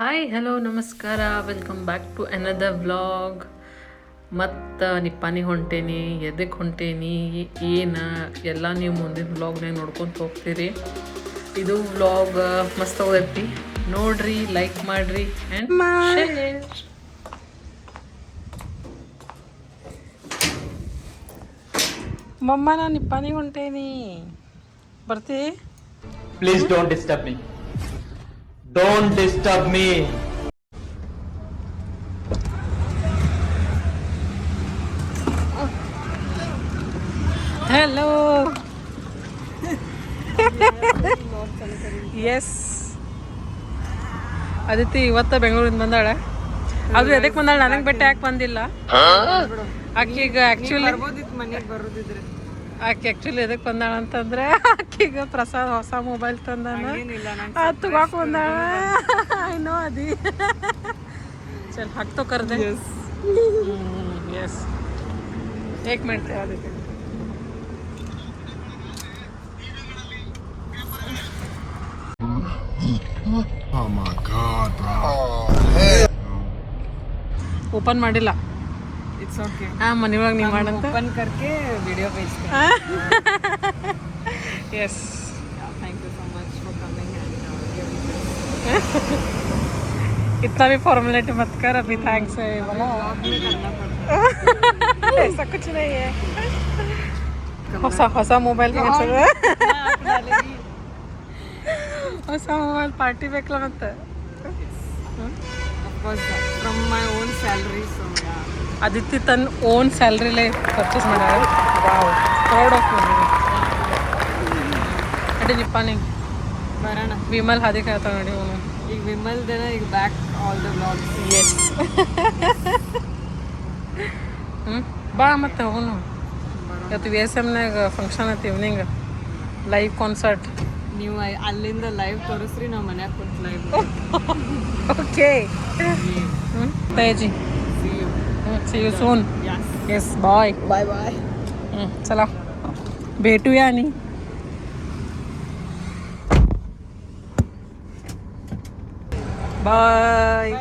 Hi hello ನಮಸ್ಕಾರ. Welcome back to another vlog ಮತ್ತು ನಿಪ್ಪಾನಿ ಹೊಂಟೇನಿ ಎದಕ್ಕೆ ಹೊಂಟೇನಿ ಏನು ಎಲ್ಲ ನೀವು ಮುಂದಿನ ವ್ಲಾಗ್ನಾಗ ನೋಡ್ಕೊಂತ ಹೋಗ್ತೀರಿ. ಇದು ವ್ಲಾಗ್ ಮಸ್ತ್ ಹೋಗೈತಿ ನೋಡ್ರಿ ಲೈಕ್ ಮಾಡ್ರಿ ಆ್ಯಂಡ್ ಮಮ್ಮ ನಾನು ನಿಪ್ಪಾನಿ ಹೊಂಟೇನಿ. ಬರ್ತೀ? Please don't disturb me. Don't disturb me. Hello yes Aditi ಇವತ್ತ ಬೆಂಗಳೂರಿಂದ ಬಂದಾಳ. ಅದು ಎದಕ್ಕೆ ಬಂದಾಳ? ನನಗೆ ಬೆಟ್ಟ ಯಾಕೆ ಬಂದಿಲ್ಲ. ಈಗ ಆಕ್ಚುಲಿ ಆಕೆ ಆ್ಯಕ್ಚುಲಿ ಎದಕ್ಕೆ ಬಂದಾಳ ಅಂತಂದ್ರೆ ಆಕಿಗ ಪ್ರಸಾದ್ ಹೊಸ ಮೊಬೈಲ್ ತಂದಾನ. ಅದು ತಗೋಕ್ ಬಂದಾಳ. ಏನೋ ಅದಿ. ಚಲ್ ಹಾಕ್ತೋ ಕರ್ದೆ. ಎಸ್ ಏಕ್ ಮಿನಿಟ್ ಅದಕ್ಕೆ. ಓಪನ್ ಮಾಡಿಲ್ಲ. इट्स ओके ಹಾ ಮನೆಯೊಳಗೆ ನೀವು ಮಾಡಂತ ओपन करके वीडियो भेज yes thank you so much for coming and इतना भी फॉर्मेलिटी मत कर अभी थैंक्स है ये वाला करना पड़ता ऐसा कुछ नहीं है ಹೊಸ ಹೊಸ ಮೊಬೈಲ್ ಹೊಸ ಮೊಬೈಲ್ ಪಾರ್ಟಿ ಬೇಕಲ್ಲ ಮತ್ತೆ of course from my own salary so yeah Aditi ತನ್ನ ಓನ್ ಸ್ಯಾಲ್ರಿಲೇ ಪರ್ಚೇಸ್ ಮಾಡ್ಯಾರ ವಾವ್ ಪ್ರೌಡ್ ಆಫ್ ಅಡಿ ನಿಪ್ಪಾನಿ ಬರೋಣ. ವಿಮಲ್ ಹಾದಿ ಕಾಯ್ತಾವ ನೋಡಿ ಅವನು. ಈಗ ವಿಮಲ್ದನ ಈಗ back all the blogs yes ಹ್ಞೂ ಬಾ ಮತ್ತೆ ಹೋಗೋಣ ಇವತ್ತು ವಿ ಎಸ್ ಎಮ್ನಾಗ ಫಂಕ್ಷನ್ ಐತಿ ಈವ್ನಿಂಗ್ ಲೈವ್ ಕಾನ್ಸರ್ಟ್ ನೀವು ಅಲ್ಲಿಂದ ಲೈವ್ ತೋರಿಸ್ರಿ ನಾವು ಮನ್ಯಾಗ ಕೊಟ್ಟು ಲೈವ್ ಓಕೆ ಹ್ಞೂ ತೇಜಿ. See you soon yes bye bye bye चला. भेटूया नहीं? बाय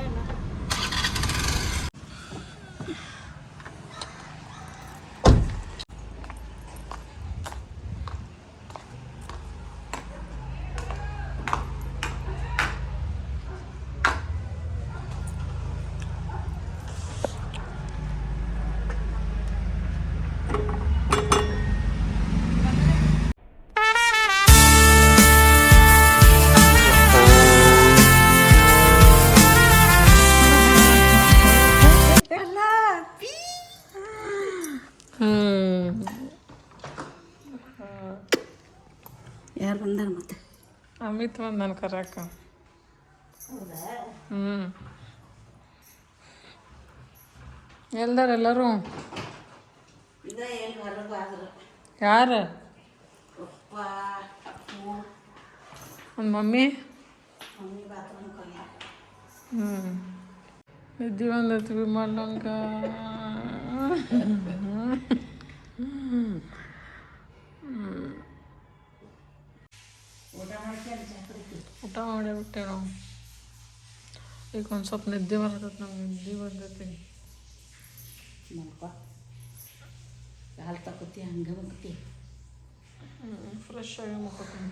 ಯಾರು ಬಂದಾರ ಮತ್ತೆ? ಅಮಿತ್ ಬಂದ್ ನನ್ ಕರ್ಯಾಕ ಹ್ಞೂ ಎಲ್ದಾರ ಎಲ್ಲರೂ? ಇದ ಎಲ್ಲಿ ಹೊರಗೆ ಆದ್ರು ಯಾರು? ಅಪ್ಪ ಒಂದು ಮಮ್ಮಿ? ಹ್ಞೂ ನಿದ್ದೆ ಬಂದೈತಿ ವಿಮಲಂಗ ಊಟ ಮಾಡೇ ಬಿಟ್ಟೆ ನಾವು ಈಗ ಒಂದು ಸ್ವಲ್ಪ ನಿದ್ದೆ ಬರ್ತೈತೆ ನಮ್ಗೆ ನಿದ್ದೆ ಬಂದೈತಿ ಹಾಲು ತಗೋತಿ ಹಂಗೆ ಹ್ಞೂ ಫ್ರೆಶ್ ಆಗಿ ಮುಕ್ಕೋತೀನಿ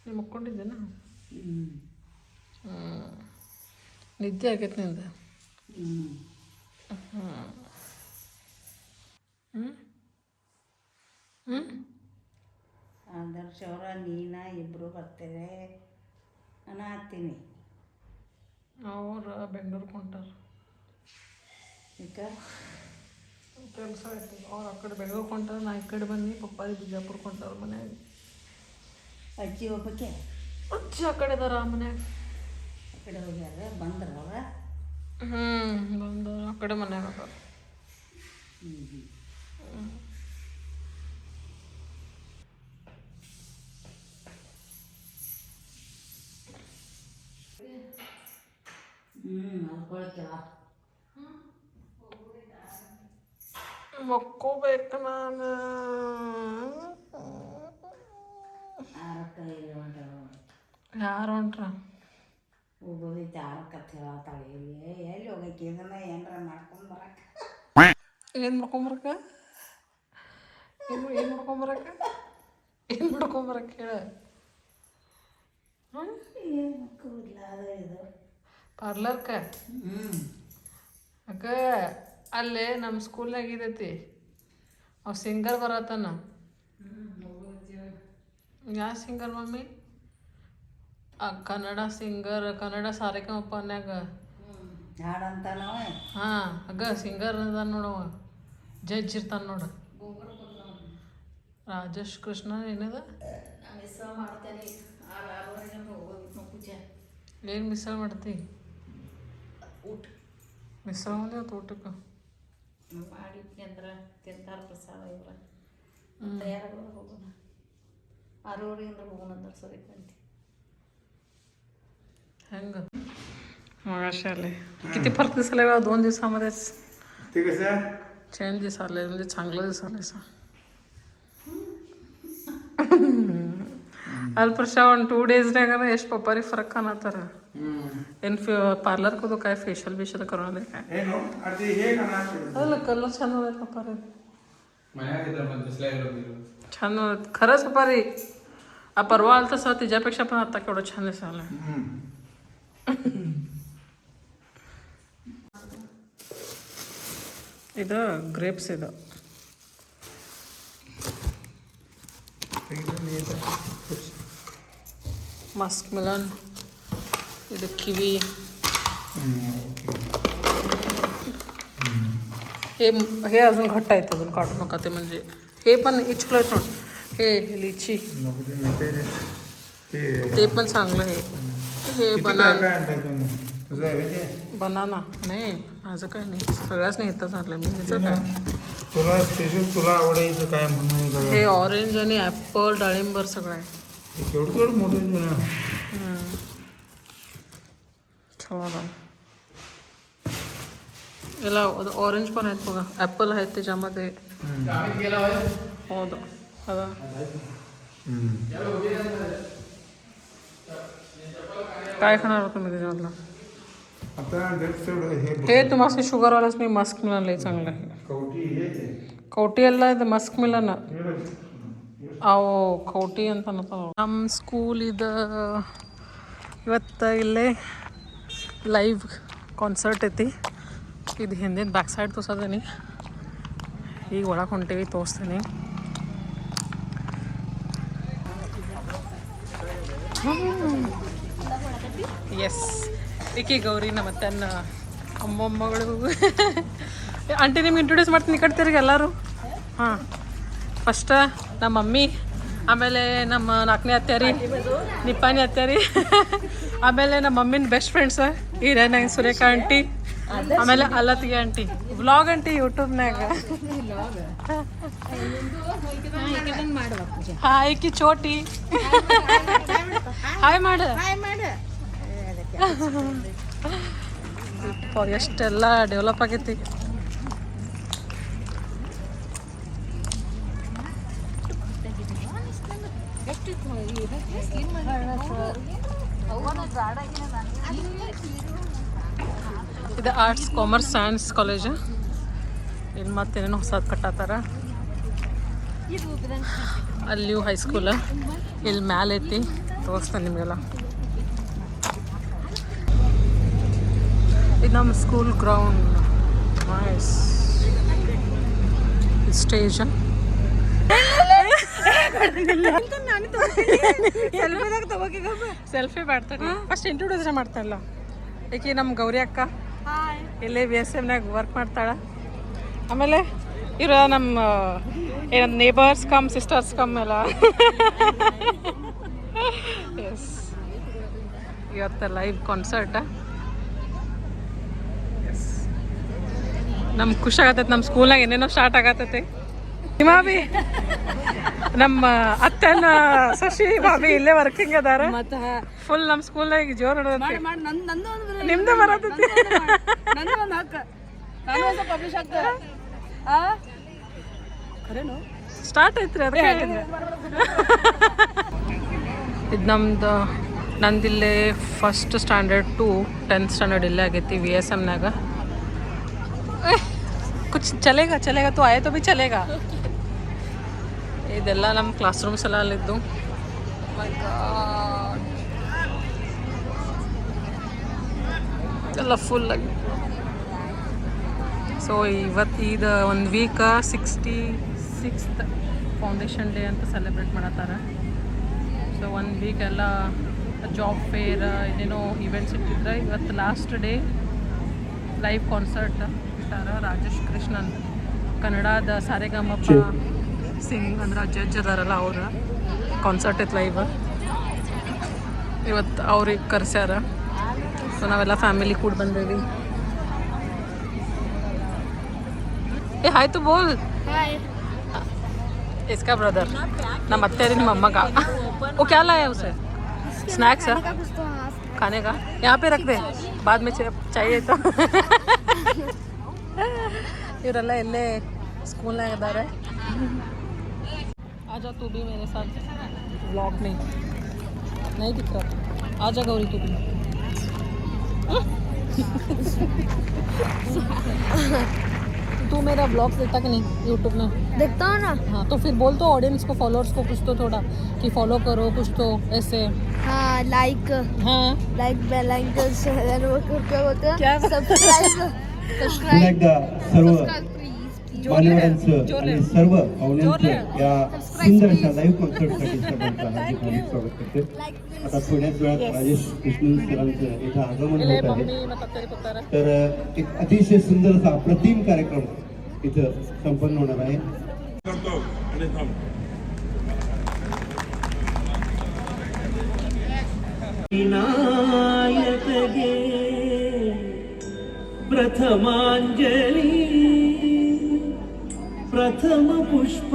ನೀವು ಮುಕ್ಕೊಂಡಿದ್ದೇನ ಹ್ಞೂ ನಿದ್ದೆ ಆಗೈತೆ ನಿಂದ. ಹ್ಞೂ ಹ್ಞೂ ಹ್ಞೂ ಆದರ್ಶ ಅವರ ನೀನಾ ಇಬ್ಬರು ಬರ್ತೇವೆ. ನಾನು ಹಾಕ್ತೀನಿ ಅವ್ರು ಬೆಂಗಳೂರಿಗೆ ಹೊಂಟಾರ. ಈಗ? ಕೆಲಸ ಆಯ್ತು. ಅವ್ರು ಆ ಕಡೆ ಬೆಂಗಳೂರಿಗೆ ಹೊಂಟಾರ ನಾ ಈ ಕಡೆ ಬಂದು ಪಪ್ಪಾದಿ ಬಿಜಾಪುರ ಹೊಂಟಾರ ಮನ್ಯಾಗ. ಅಜ್ಜಿ ಒಬ್ಬಕ್ಕೆ? ಅಜ್ಜಿ ಆ ಕಡೆ ಮನೆಯಾಗ ಮನ್ಯಾಗ. ಆ ಕಡೆ ಹೋಗ್ಯಾರ ಬಂದ್ರ ಅವ್ರ? ಹ್ಞೂ ಬಂದು ಆ ಕಡೆ ಮನ್ಯಾಗ ಹ್ಞೂ ಹ್ಞೂ ಮಕ್ಕೋಬೇಕು ನಾನು. ಇಲ್ಲಿ ಯಾರು ಹೊಂಟ್ರ? ಉದುರಿತ ಆರಕತ್ ಹೇಳ್ತಾಳೆ ಎಲ್ಲಿ ಎಲ್ಲಿ ಹೋಗಕ್ಕೆ? ಇದನ್ನ ಏನಾರ ಮಾಡ್ಕೊಂಡು ಬರಕ ಏನು ಮಾಡ್ಕೊಂಬರಕ ಏನು ಏನು ಮಾಡ್ಕೊಂಬರಕ ಏನು ಮಾಡ್ಕೊಂಬರಕ ಹೇಳ ಏನು ಕೂದಲ ಅದು ಇದು ಪಾರ್ಲರ್ಕ? ಅಕ್ಕ, ಅಲ್ಲೇ ನಮ್ಮ ಸ್ಕೂಲ್ನಾಗ ಇದೈತಿ. ಅವ ಸಿಂಗರ್ ಬರತ್ತಾನ. ಯಾವ singer mummy? Kannada singer, Kannada ನಾವು ಹಾಂ ಅಗ್ಗ ಸಿಂಗರ್ ಅದ ನೋಡವ ಜಡ್ಜ್ ಇರ್ತಾನ ನೋಡು. ರಾಜೇಶ್ ಕೃಷ್ಣ ಏನದ ನಾನು ಮಿಸ್ ಮಾಡ್ತೇನೆ ಆರು ಆರೂವರೆಗೆ ಹೋಗೋದು ಪೂಜೆ ಏನು ಮಿಸ್ಸಾ ಮಾಡ್ತಿ ಊಟ ಮಿಸ್ಸಾ ಬಂದಿ ಅವತ್ತು ಊಟಕ್ಕೆ ಮಾಡಿದ್ನಿ ಅಂದ್ರೆ ತಿಂತಾರ ಪ್ರಸಾದ ಇವ್ರ ತಯಾರಾಗೋದು ಹೋಗೋಣ ಆರೂವರೆಗೆ ಅಂದ್ರೆ ಹೋಗೋಣ ಅಂದ್ರೆ ಸರಿ ಕಂತಿ ಹೆಂಗ मगाशी आले किती फरक दिसायला बा दोन दिवसामध्येच ते कसं चेंज दिसाले म्हणजे चांगलं दिसायला असं ಅಲ್ಪರ್ಷ ಒಂದು ಟೂ ಡೇಸ್ನಾಗ ಎಷ್ಟು ಪಪ್ಪಾರಿ ಫರಕ್ ಕಾಣತ್ತಾರ ಏನು ಫಿ ಪಾರ್ಲರ್ಗೆ काय फेशियल बिशियल करून आले काय हे नो अरे हे का ಅಲ್ಲ ಕಲರ್ छान होत पप्पारी मन्याक इथं पण तसल्या छान होत खरंच पप्पारी आ परवा आलं तसं तिच्यापेक्षा पण आता केवढं छान दिसायला ಇದು ಗ್ರೇಪ್ಸ್ ಇದು మస్క్ మిలన్ ఇది हे हे अजून घट्ट आहेत अजून काढू नका ते म्हणजे. हे पण इचकलत नोट हे लिची. ते पण चांगलं आहे. हे बनाना. म्हणजे? बनाना. नाही माझं काय नाही. सगळ्याच नाही येतं चांगलं मी त्याचं काय? तुला स्पेशल तुला आवडायचं काय म्हणून हे ऑरेंज आणि ॲपल डाळिंबर सगळं आहे. केवढं केवढं मोठं जुनं याला ऑरेंज पण आहेत बघा. ॲपल आहेत त्याच्यामध्ये. हो बघा. काय खाणार होतं मी त्याच्यामधला? हे तुम्हाला शुगरवालाच मी मास्क मिळालं चांगलं आहे. कवटी यायला तर मास्क मिळाला ना ಅವು ಕೌಟಿ ಅಂತ ನಮ್ಮ ಸ್ಕೂಲ್ ಇದು ಇವತ್ತು ಇಲ್ಲೇ ಲೈವ್ ಕಾನ್ಸರ್ಟ್ ಐತಿ. ಇದು ಹಿಂದಿನ ಬ್ಯಾಕ್ ಸೈಡ್ ತೋರ್ಸೋದೀನಿ. ಈಗ ಒಳಗೆ ಹೊಂಟೀವಿ, ತೋರಿಸ್ತೀನಿ. ಎಸ್ ಈಕೆ ಗೌರಿ ನಮ್ಮ ತನ್ನ ಅಮ್ಮಮ್ಮಗಳು. ಆಂಟಿ ನಿಮ್ಗೆ ಇಂಟ್ರೊಡ್ಯೂಸ್ ಮಾಡ್ತೀನಿ ಈ ಕಡೆ ಎಲ್ಲರೂ? ಹಾಂ. ಫಸ್ಟ ನಮ್ಮ ಮಮ್ಮಿ ಆಮೇಲೆ ನಮ್ಮ ನಾಲ್ಕನೇ ಅತ್ಯಾರಿ ನಿಪ್ಪಾನಿ ಅತ್ಯಾರಿ ಆಮೇಲೆ ನಮ್ಮ ಮಮ್ಮಿನ ಬೆಸ್ಟ್ ಫ್ರೆಂಡ್ಸ್ ಈರೇನ ಸುರೇಖಾ ಆಂಟಿ ಆಮೇಲೆ ಅಲ್ಲತ್ತಿಗೆ ಆಂಟಿ ವ್ಲಾಗ್ ಆಂಟಿ ಯೂಟ್ಯೂಬ್ನಾಗ ಹಾಯ್ ಕಿ ಚೋಟಿ. ಹಾಯ್ ಮಾಡು. ಎಷ್ಟೆಲ್ಲ ಡೆವಲಪ್ ಆಗೈತಿ. ಇದು ಆರ್ಟ್ಸ್ ಕಾಮರ್ಸ್ ಸೈನ್ಸ್ ಕಾಲೇಜ್ ಇಲ್ಲಿ ಮತ್ತೇನೇನು ಹೊಸದು ಕಟ್ಟಾತಾರ. ಅಲ್ಲಿಯೂ ಹೈಸ್ಕೂಲ ಇಲ್ಲಿ ಮ್ಯಾಲೆ ಐತಿ. ತೋರಿಸ್ತೇನೆ ನಿಮಗೆಲ್ಲ. ಇದು ನಮ್ಮ ಸ್ಕೂಲ್ ಗ್ರೌಂಡ್ ಸ್ಟೇಜ್ ಸೆಲ್ಫಿ ಮಾಡ್ತಾರೆ ಫಸ್ಟ್ ಇಂಟ್ರೊಡ್ಯೂಸ್ ಮಾಡ್ತಾರಲ್ಲ ಏಕೆ ನಮ್ಮ ಗೌರಿ ಅಕ್ಕ? ಇಲ್ಲಿ ಬಿ ಎಸ್ ಎಮ್ನಾಗ ವರ್ಕ್ ಮಾಡ್ತಾಳೆ? ಆಮೇಲೆ ಇವ್ರ ನಮ್ಮ ಏನಂತ ನೇಬರ್ಸ್ ಕಮ್ ಸಿಸ್ಟರ್ಸ್ ಕಮ್ ಎಲ್ಲ. ಎಸ್ ಇವತ್ತು ಲೈವ್ ಕಾನ್ಸರ್ಟ್ ನಮ್ಗೆ ಖುಷಿ ಆಗತ್ತೈತೆ. ನಮ್ಮ ಸ್ಕೂಲ್ನಾಗ ಏನೇನೋ ಸ್ಟಾರ್ಟ್ ಆಗತ್ತೈತಿ. ನಿಮ್ಮ ಬಿ ನಮ್ಮ ಅತ್ತನ ಶಶಿ ಬಾಬಿ ಇಲ್ಲೇ ವರ್ಕಿಂಗ್ ಅದಾರ. ಫುಲ್ ನಮ್ಮ ಸ್ಕೂಲ್ನಾಗ ಜೋರ್ ನಡೆದೈತಿ. ನಿಮ್ದು ಬರತೈತಿ ಸ್ಟಾರ್ಟ್ ಐತ್ರಿ ಅದಕ್ಕೆ ಇದು ನಮ್ದು ನಂದಿಲ್ಲೇ first standard to tenth standard ಇಲ್ಲೇ ಆಗೈತಿ ವಿ ಎಸ್ ಎಮ್ನಾಗ ಕುಚ್ ಚಲೇಗ ಚಲೇಗ ತು ಆಯ್ತು ಭೀ ಚಲೇಗ. ಇದೆಲ್ಲ ನಮ್ಮ ಕ್ಲಾಸ್ ರೂಮ್ಸ್ ಎಲ್ಲ ಅಲ್ಲಿದ್ದು. ಎಲ್ಲ ಫುಲ್ ಆಗಿ. ಸೊ ಇವತ್ತು ಇದು ಒಂದು week sixty sixth foundation day ಅಂತ ಸೆಲೆಬ್ರೇಟ್ ಮಾಡತ್ತಾರೆ. ಸೊ ಒಂದು ವೀಕ್ ಎಲ್ಲ ಜಾಬ್ ಫೇರ್ ಏನೇನೋ ಇವೆಂಟ್ಸ್ ಇಟ್ಟಿದ್ರೆ ಇವತ್ತು ಲಾಸ್ಟ್ ಡೇ ಲೈವ್ ಕಾನ್ಸರ್ಟ್ ಇಟ್ಟಾರ ರಾಜೇಶ್ ಕೃಷ್ಣನ್, ಕನ್ನಡದ ಸಾರೆಗಮಪ್ಪ ಸಿಂಗ್ ಅಂದ್ರೆ ಜಡ್ಜ್ ಅದಾರಲ್ಲ ಅವ್ರ ಕಾನ್ಸರ್ಟ್ ಇತ್ತು ಲೈವ್ ಇವತ್ತು ಅವ್ರಿಗೆ ಕರ್ಸ್ಯಾರ ಸೊ ನಾವೆಲ್ಲ ಫ್ಯಾಮಿಲಿ ಕೂಡ ಬಂದೇವಿ ಏ ಆಯ್ತು ಬೋಲ್ इसका ब्रदर ना मत तेरे मम्मा का वो क्या लाया है उसे स्नैक्स है खाने का यहाँ पे रख दे बाद में चा- चाहिए तो ಇವರೆಲ್ಲ ಎಲ್ಲೇ ಸ್ಕೂಲ್ನಾಗ ಇದ್ದಾರೆ आजा तू भी मेरे साथ। व्लॉग में। नहीं दिख रहा। आजा गौरी तू भी। तू मेरा ब्लॉग देखता कि नहीं यूट्यूब में। देखता हूँ ना। हाँ तो फिर बोल तो ऑडियंस को फॉलोअर्स को कुछ तो थोड़ा कि फॉलो करो कुछ तो ऐसे। हाँ लाइक हाँ। लाइक बेल आइकन शेयर वो क्या बोलते हैं? क्या? सब्सक्राइब सब्सक्राइब सर्व प्लीज़ मान्यवरांचं आणि सर्व पाहुण्यांचं या सुंदर अशा लाईव्ह कॉन्सर्टसाठी सर्वांचं हार्दिक हार्दिक स्वागत करते. आता थोड्याच वेळात राजेश कृष्णन सरांचं इथं आगमन होत आहे. तर एक अतिशय सुंदर असा अप्रतिम कार्यक्रम इथं संपन्न होणार आहे. प्रथमांजली. प्रथमपुष्पाञ्जलि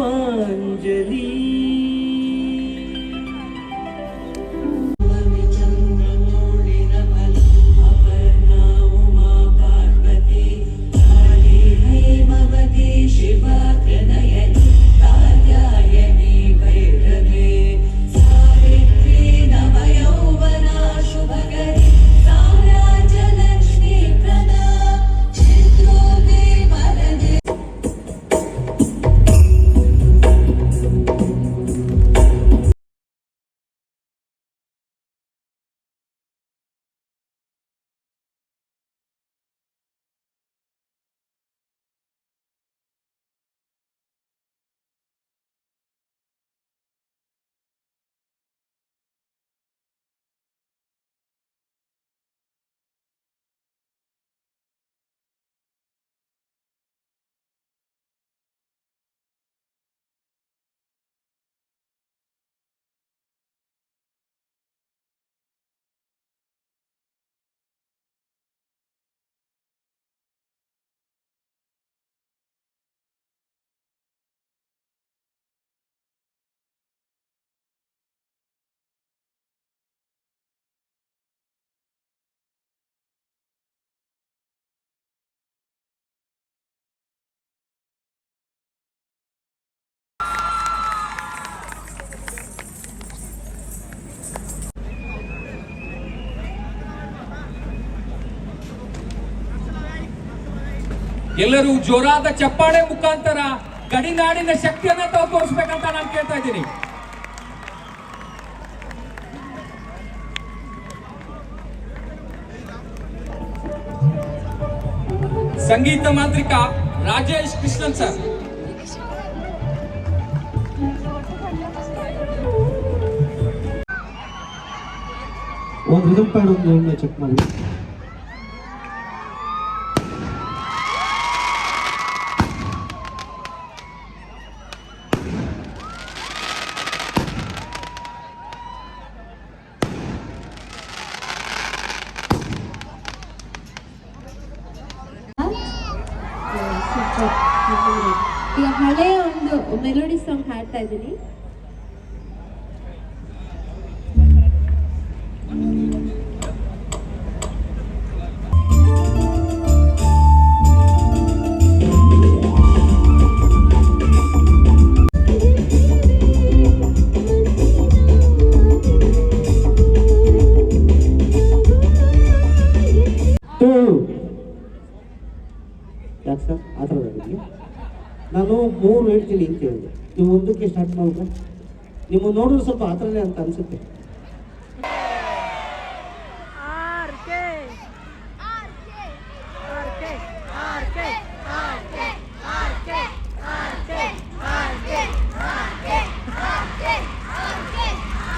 ಎಲ್ಲರೂ ಜೋರಾದ ಚಪ್ಪಾಳೆ ಮುಖಾಂತರ ಗಡಿನಾಡಿನ ಶಕ್ತಿಯನ್ನ ತಾವು ತೋರಿಸ್ಬೇಕಂತ ನಾನು ಕೇಳ್ತಾ ಇದ್ದೀನಿ. ಸಂಗೀತ ಮಾಂತ್ರಿಕ ರಾಜೇಶ್ ಕೃಷ್ಣನ್ ಸರ್. ಒಂದು ಚೆಕ್ ಮಾಡಿ ಈಗ ಹಳೆಯ ಒಂದು ಮೆಲೋಡಿ ಸಾಂಗ್ ಹಾಡ್ತಾ ಇದ್ದೀನಿ ನೀವು ಒಂದಕ್ಕೆ ಸ್ಟಾರ್ಟ್ ಮಾಡಿದ್ರೆ ನಿಮ್ಮ ನೋಡಿದ್ರೆ ಸ್ವಲ್ಪ ಆ ಥರನೇ ಅಂತ ಅನಿಸುತ್ತೆ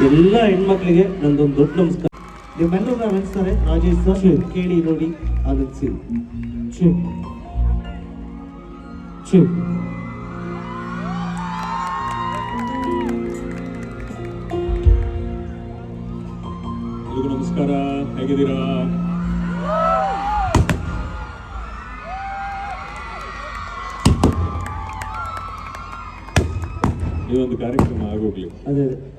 ಎಲ್ಲ ಹೆಣ್ಮಕ್ಳಿಗೆ ನಂದೊಂದು ದೊಡ್ಡ ನಮಸ್ಕಾರ ನಿಮ್ಮೆಲ್ಲರೂ ನಾನು ಅನಿಸ್ತಾರೆ ರಾಜೇಶ್ ಸರ್ ಕೇಳಿ ನೋಡಿ ಆನಂದಿಸಿ ಛು ಛು ಎಲ್ರಿಗೂ ನಮಸ್ಕಾರ ಹೇಗಿದ್ದೀರಾ ಈ ಒಂದು ಕಾರ್ಯಕ್ರಮ ಆಗೋಗ್ಲಿ ಅದೇ ಹಾ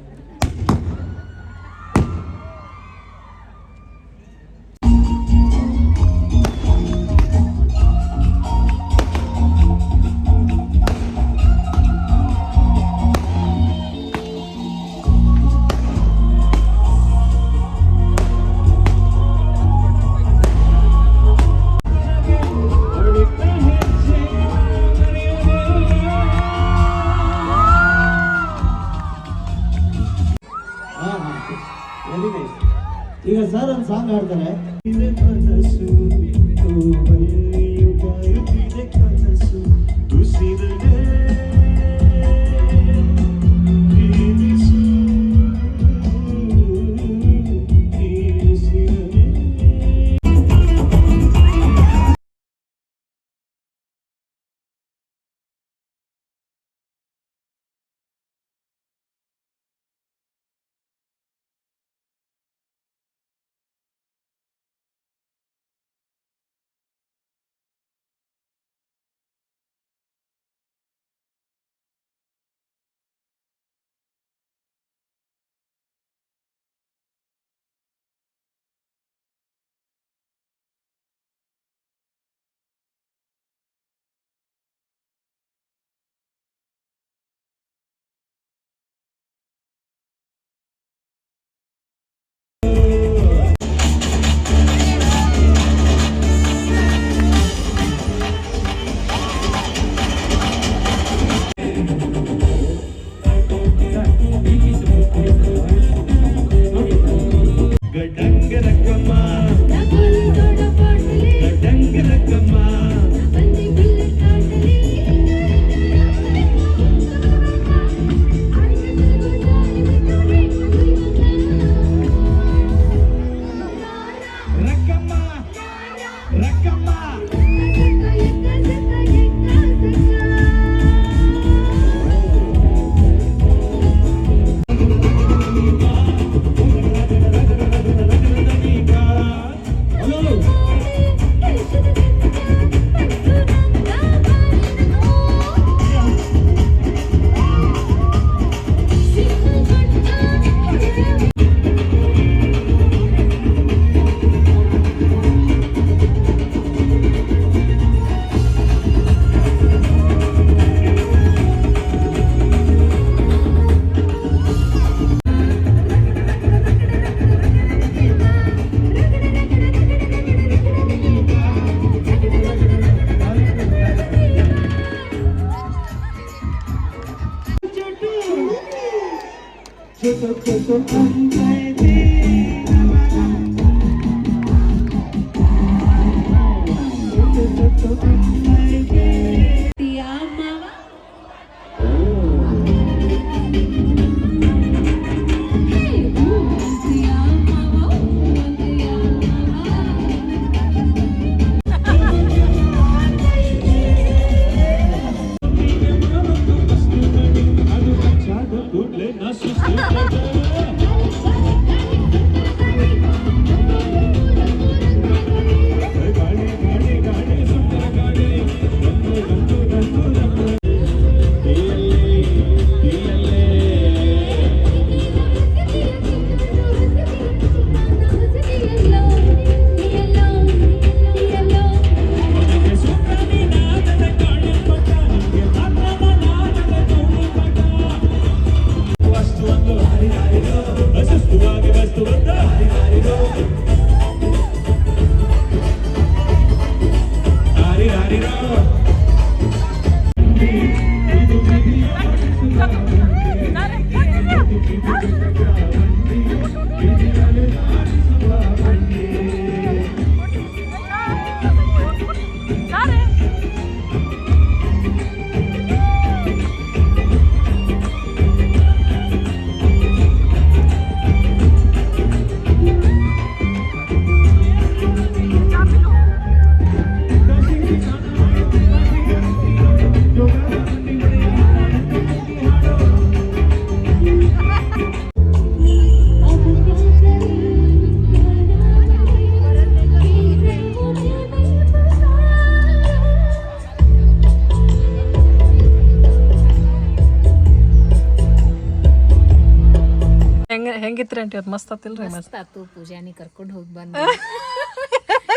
ಅದು ಮಸ್ತ್ ಆತಿಲ್ರಿ ಮಸ್ತ್ ಆತು ಪೂಜಾನಿ ಕರ್ಕೊಂಡು ಹೋಗಿ ಬಂದು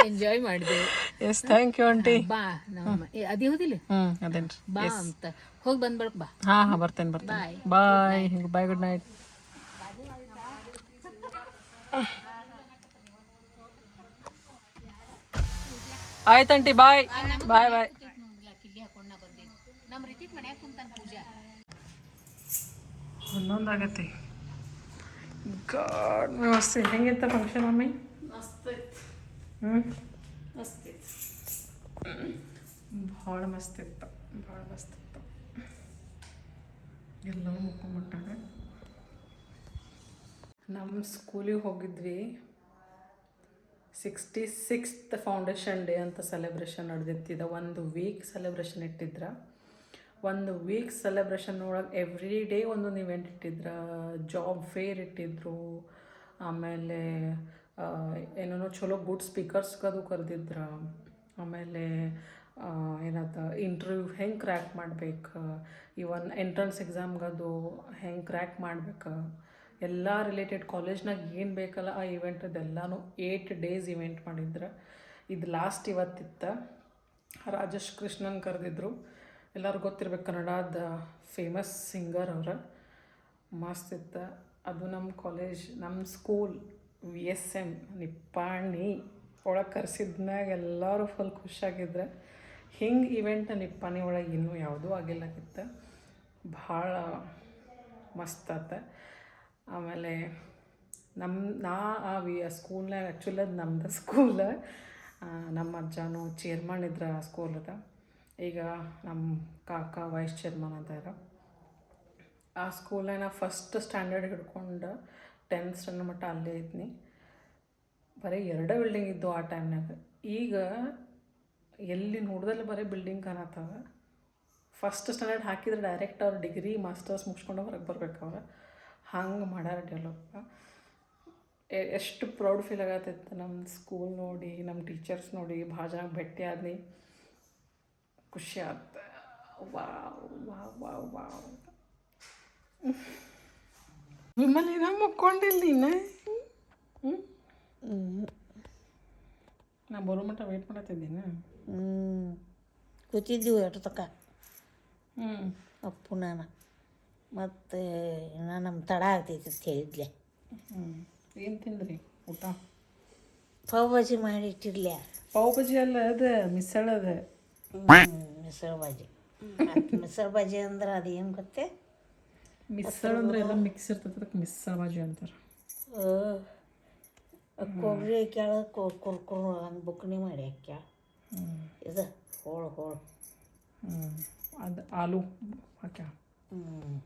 ಎಂಜಾಯ್ ಮಾಡಿದೆ. ಎಸ್ ಥ್ಯಾಂಕ್ ಯು ಆಂಟಿ ಬಾ ನಮ್ಮ ಅದಿ ಹೋದಿಲ್ಲ? ಹ್ಞೂ ಅದೇನ್ರಿ. ಬಾ ಅಂತ. ಹೋಗಿ ಬಂದ್ಬಳಕ್ ಬಾ. ಹಾ ಹಾ ಬರ್ತೇನೆ ಬರ್ತೇನೆ. ಬಾಯ್ ಬಾಯ್ ಗುಡ್ ನೈಟ್ ಆಯ್ತು ಆಂಟಿ ಬಾಯ್ ಬಾಯ್ ಬಾಯ್ ನಮ್ಮ ಗಾಡ್ ಮಸ್ತ್ ಹೆಂಗಿತ್ತ ಫಂಕ್ಷನ್ ಮಮ್ಮಿ ಹ್ಞೂ ಭಾಳ ಮಸ್ತ್ ಇತ್ತು ಭಾಳ ಮಸ್ತ್ ಇತ್ತು ಎಲ್ಲವೂ ಮುಕ್ಕೊಂಬಿಟ್ಟಾಗ ನಮ್ಮ ಸ್ಕೂಲಿಗೆ ಹೋಗಿದ್ವಿ. ಸಿಕ್ಸ್ಟಿ ಸಿಕ್ಸ್ತ್ ಫೌಂಡೇಶನ್ ಡೇ ಅಂತ ಸೆಲೆಬ್ರೇಷನ್ ನಡೆದಿತ್ತಿದ ಒಂದು ವೀಕ್ ಸೆಲೆಬ್ರೇಷನ್ ಇಟ್ಟಿದ್ರ. ಒಂದು ವೀಕ್ ಸೆಲೆಬ್ರೇಷನ್ ಒಳಗೆ ಎವ್ರಿ ಡೇ ಒಂದೊಂದು ಇವೆಂಟ್ ಇಟ್ಟಿದ್ರು ಜಾಬ್ ಫೇರ್ ಇಟ್ಟಿದ್ರು, ಆಮೇಲೆ ಏನೇನೋ ಚಲೋ ಗುಡ್ ಸ್ಪೀಕರ್ಸ್ಗದು ಕರೆದಿದ್ರು, ಆಮೇಲೆ ಏನದ ಇಂಟರ್ವ್ಯೂ ಹೆಂಗೆ ಕ್ರ್ಯಾಕ್ ಮಾಡ್ಬೇಕು ಇವನ್ ಎಂಟ್ರೆನ್ಸ್ ಎಕ್ಸಾಮ್ಗದು ಹೆಂಗೆ ಕ್ರ್ಯಾಕ್ ಮಾಡ್ಬೇಕು, ಎಲ್ಲ ರಿಲೇಟೆಡ್ ಕಾಲೇಜ್ನಾಗ ಏನು ಬೇಕಲ್ಲ ಆ ಇವೆಂಟ್ ಅದೆಲ್ಲನೂ ಏಯ್ಟ್ ಡೇಸ್ ಇವೆಂಟ್ ಮಾಡಿದ್ರು. ಇದು ಲಾಸ್ಟ್ ಇವತ್ತಿತ್ತು. ರಾಜೇಶ್ ಕೃಷ್ಣನ್ ಕರೆದಿದ್ರು. ಎಲ್ಲರಿಗೂ ಗೊತ್ತಿರ್ಬೇಕು ಕನ್ನಡದ ಫೇಮಸ್ ಸಿಂಗರ್ ಅವರ. ಮಸ್ತ್ ಅದು ನಮ್ಮ ಕಾಲೇಜ್ ನಮ್ಮ school V S M Nippani ಒಳಗೆ ಕರೆಸಿದ್ಮ್ಯಾಗ ಎಲ್ಲರೂ ಫುಲ್ ಖುಷಿಯಾಗಿದ್ರೆ ಹಿಂಗೆ ಇವೆಂಟ್ ನಿಪ್ಪಾಣಿ ಒಳಗೆ ಇನ್ನೂ ಯಾವುದೂ ಆಗಿಲ್ಲಾಗಿತ್ತು ಭಾಳ ಮಸ್ತ್ ಆತ. ಆಮೇಲೆ ನಮ್ಮ ನಾ ಆ ವಿ ಸ್ಕೂಲ್ನಾಗ ಆ್ಯಕ್ಚುಲಿ ಅದು ನಮ್ದು ಸ್ಕೂಲ್ ನಮ್ಮ ಅಜ್ಜನೂ ಚೇರ್ಮನ್ ಇದ್ರ ಆ ಸ್ಕೂಲದ ಈಗ ನಮ್ಮ ಕಾಕ ವೈಸ್ ಚೇರ್ಮನ್ ಅದಾರ ಆ ಸ್ಕೂಲ್ನ ನಾ ಫಸ್ಟ್ ಸ್ಟ್ಯಾಂಡರ್ಡ್ ಹಿಡ್ಕೊಂಡು ಟೆಂತ್ ಸ್ಟ್ಯಾಂಡರ್ಡ್ ಮಟ್ಟ ಅಲ್ಲೇ ಇದ್ನಿ. ಬರೀ ಎರಡೇ ಬಿಲ್ಡಿಂಗ್ ಇದ್ದು ಆ ಟೈಮ್ನಾಗ ಈಗ ಎಲ್ಲಿ ನೋಡ್ದಲ್ಲಿ ಬರೀ ಬಿಲ್ಡಿಂಗ್ ಕಾಣತ್ತವ. ಫಸ್ಟ್ ಸ್ಟ್ಯಾಂಡರ್ಡ್ ಹಾಕಿದ್ರೆ ಡೈರೆಕ್ಟ್ ಅವ್ರು ಡಿಗ್ರಿ ಮಾಸ್ಟರ್ಸ್ ಮುಗಿಸ್ಕೊಂಡು ಹೊರಗೆ ಬರ್ಬೇಕು ಅವ್ರು. ಹಂಗೆ ಮಾಡ್ಯಾರ ಡೆವಲಪ್ ಎಷ್ಟು ಪ್ರೌಡ್ ಫೀಲ್ ಆಗತ್ತಿತ್ತು ನಮ್ಮ ಸ್ಕೂಲ್ ನೋಡಿ ನಮ್ಮ ಟೀಚರ್ಸ್ ನೋಡಿ, ಭಾಳ ಜನ ಭೇಟಿ ಆದ್ನಿ. ಖುಷಿ ಆತ wow wow wow wow. Vimal ಏನೋ ಮುಕ್ಕೊಂಡಿಲ್ಲ ನೀನು? ನಾ ಬರೋ ಮಟ್ಟ ವೇಟ್ ಮಾಡತ್ತಿದ್ದೀನಿ ಹ್ಞೂ ಕೂತಿದ್ದೀವಿ ಅಷ್ಟು ತಕ್ಕ. ಹ್ಞೂ ಅಪ್ಪು ನಾನು. ಮತ್ತು ಇನ್ನು ನಮ್ಮ ತಡ ಆಗ್ತೈತಿ ಅಂತ ಹೇಳಿದ್ಲೆ. ಹ್ಞೂ ಏನು ತಿಂದ್ರಿ ಊಟ? ಪಾವ್ ಭಾಜಿ ಮಾಡಿ ಇಟ್ಟಿರ್ಲೆ. ಪಾವ್ ಭಾಜಿ ಅಲ್ಲ ಅದು ಮಿಸळ ಅದ. ಮಿಸರು ಬಾಜಿ ಮಿಸರು ಬಾಜಿ ಅಂದ್ರೆ ಅದು ಏನು ಗೊತ್ತೇ? ಮಿಸ್ಸಳ ಅಂದ್ರೆ ಎಲ್ಲ ಮಿಕ್ಸ್ ಇರ್ತೈತೆ ಅದಕ್ಕೆ ಮಿಸ್ಸಳ ಬಾಜಿ ಅಂತಾರೆ ಕೊಬ್ಬರಿ ಹಾಕ್ಯಾಳ ಕುರ್ಕುರು ಹಂಗೆ ಬುಕ್ನಿ ಮಾಡಿ ಹಾಕ್ಯಾಳ. ಇದು ಹೋಳು ಹೋಳು. ಹ್ಞೂ ಅದು ಆಲೂ ಹಾಕ್ಯಾಳ. ಹ್ಞೂ